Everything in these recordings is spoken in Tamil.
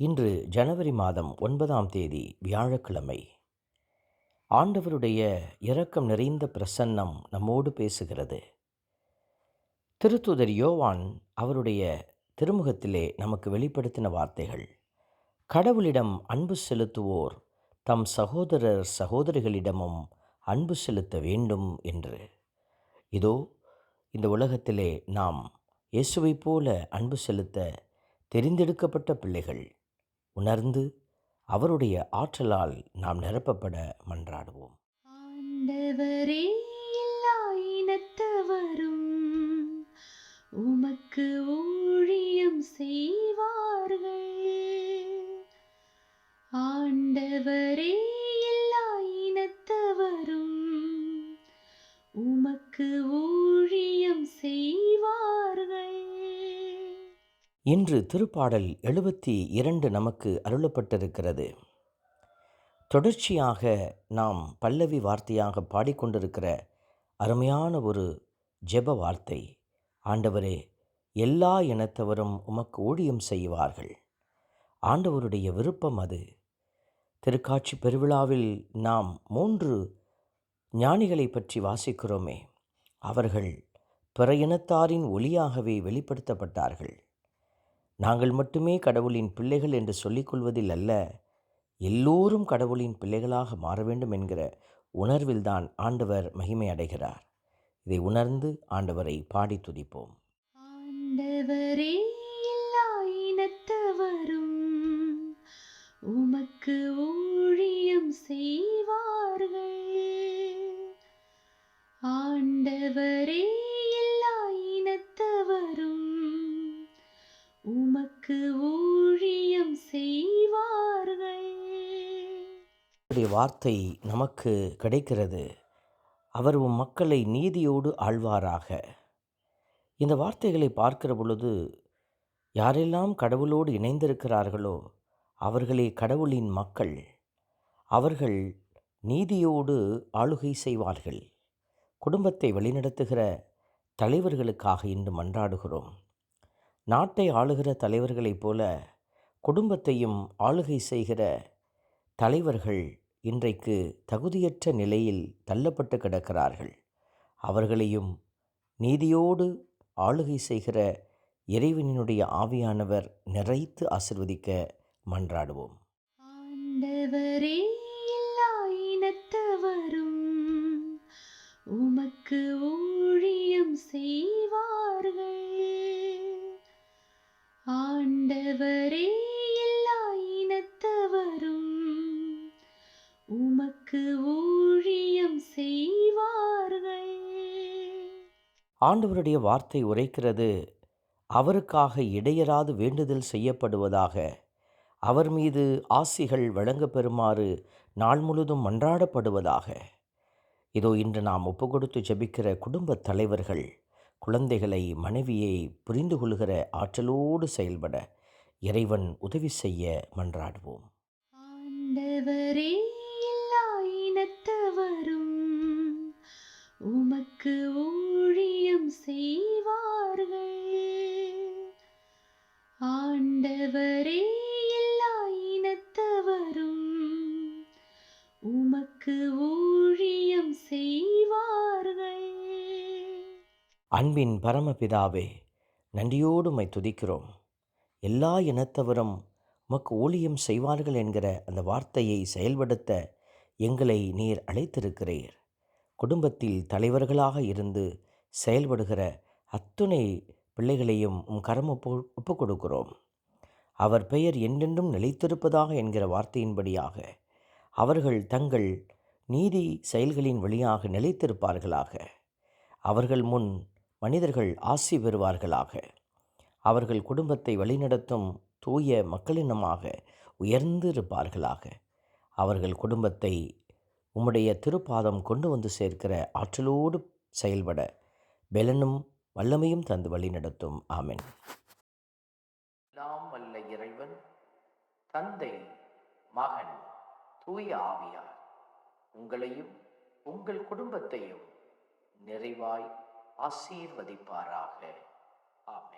இன்று ஜனவரி மாதம் ஒன்பதாம் தேதி வியாழக்கிழமை. ஆண்டவருடைய இரக்கம் நிறைந்த பிரசன்னம் நம்மோடு பேசுகிறது. திருத்துதர் யோவான் அவருடைய திருமுகத்திலே நமக்கு வெளிப்படுத்தின வார்த்தைகள் கடவுளிடம் அன்பு செலுத்துவோர் தம் சகோதரர் சகோதரிகளிடமும் அன்பு செலுத்த வேண்டும் என்று. இதோ இந்த உலகத்திலே நாம் இயேசுவைப் போல அன்பு செலுத்த தெரிந்தெடுக்கப்பட்ட பிள்ளைகள் உணர்ந்து அவருடைய ஆற்றலால் நாம் நிரப்பப்பட மன்றாடுவோம். ஆண்டவரே எல்லா இன்று திருப்பாடல் எழுபத்தி இரண்டு நமக்கு அருளப்பட்டிருக்கிறது. தொடர்ச்சியாக நாம் பல்லவி வார்த்தையாக பாடிக்கொண்டிருக்கிற அருமையான ஒரு ஜெப வார்த்தை ஆண்டவரே எல்லா இனத்தவரும் உமக்கு ஊழியம் செய்வார்கள். ஆண்டவருடைய விருப்பம் அது. திருக்காட்சி பெருவிழாவில் நாம் மூன்று ஞானிகளை பற்றி வாசிக்கிறோமே. அவர்கள் பிற இனத்தாரின் ஒளியாகவே வெளிப்படுத்தப்பட்டார்கள். நாங்கள் மட்டுமே கடவுளின் பிள்ளைகள் என்று சொல்லிக்கொள்வதில் அல்ல எல்லோரும் கடவுளின் பிள்ளைகளாக மாற வேண்டும் என்கிற உணர்வில்தான் ஆண்டவர் மகிமை அடைகிறார். இதை உணர்ந்து ஆண்டவரை பாடி துதிப்போம். ஆண்டவரே அவருடைய வார்த்தை நமக்கு கிடைக்கிறது. அவர் உம் மக்களை நீதியோடு ஆழ்வாராக இந்த வார்த்தைகளை பார்க்கிற பொழுது யாரெல்லாம் கடவுளோடு இணைந்திருக்கிறார்களோ அவர்களே கடவுளின் மக்கள். அவர்கள் நீதியோடு ஆளுகை செய்வார்கள். குடும்பத்தை வழிநடத்துகிற தலைவர்களுக்காக இன்று மன்றாடுகிறோம். நாட்டை ஆளுகிற தலைவர்களைப் போல குடும்பத்தையும் ஆளுகை செய்கிற தலைவர்கள் இன்றைக்கு தகுதியற்ற நிலையில் தள்ளப்பட்டு கிடக்கிறார்கள். அவர்களையும் நீதியோடு ஆளுகை செய்கிற இறைவனினுடைய ஆவியானவர் நிறைத்து ஆசிர்வதிக்க மன்றாடுவோம். ஆண்டவரே ஆண்டவருடைய வார்த்தை உரைக்கிறது அவருக்காக இடையராது வேண்டுதல் செய்யப்படுவதாக. அவர் மீது ஆசிகள் வழங்க பெறுமாறு நாள் முழுதும் மன்றாடப்படுவதாக. இதோ இன்று நாம் ஒப்புக்கொடுத்து ஜபிக்கிற குடும்பத் தலைவர்கள் குழந்தைகளை மனைவியை புரிந்து கொள்கிற ஆற்றலோடு செயல்பட இறைவன் உதவி செய்ய மன்றாடுவோம். ஆண்டவரே உமக்கு ஊழியம் செய்வார்கள். ஆண்டவரே எல்லா இனத்தவரும் உமக்கு ஊழியம் செய்வார்கள். அன்பின் பரமபிதாவே நன்றியோடு மை துதிக்கிறோம். எல்லா இனத்தவரும் உமக்கு ஊழியம் செய்வார்கள் என்கிற அந்த வார்த்தையை செயல்படுத்த எங்களை நீர் அழைத்திருக்கிறீர். குடும்பத்தில் தலைவர்களாக இருந்து செயல்படுகிற அத்துணை பிள்ளைகளையும் உம் கரம் ஒப்பு ஒப்புக் கொடுக்கிறோம். அவர் பெயர் என்றென்றும் நிலைத்திருப்பதாக என்கிற வார்த்தையின்படியாக அவர்கள் தங்கள் நீதி செயல்களின் வழியாக நிலைத்திருப்பார்களாக. அவர்கள் முன் மனிதர்கள் ஆசி பெறுவார்களாக. அவர்கள் குடும்பத்தை வழிநடத்தும் தூய மக்களினமாக உயர்ந்து இருப்பார்களாக அவர்கள் குடும்பத்தை உம்முடைய திருப்பாதம் கொண்டு வந்து சேர்க்கிற ஆற்றலோடு செயல்பட பெலனும் வல்லமையும் தந்து வழிநடத்தும் ஆமென். எல்லாம் வல்ல இறைவன் தந்தை மகன் தூய ஆவியார் உங்களையும் உங்கள் குடும்பத்தையும் நிறைவாய் ஆசீர்வதிப்பாராக. ஆமென்.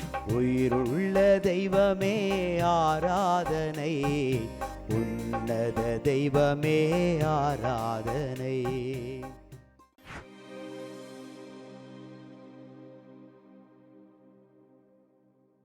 உயிருள்ள தெய்வமே ஆராதனை. உன்னத தெய்வமே ஆராதனை.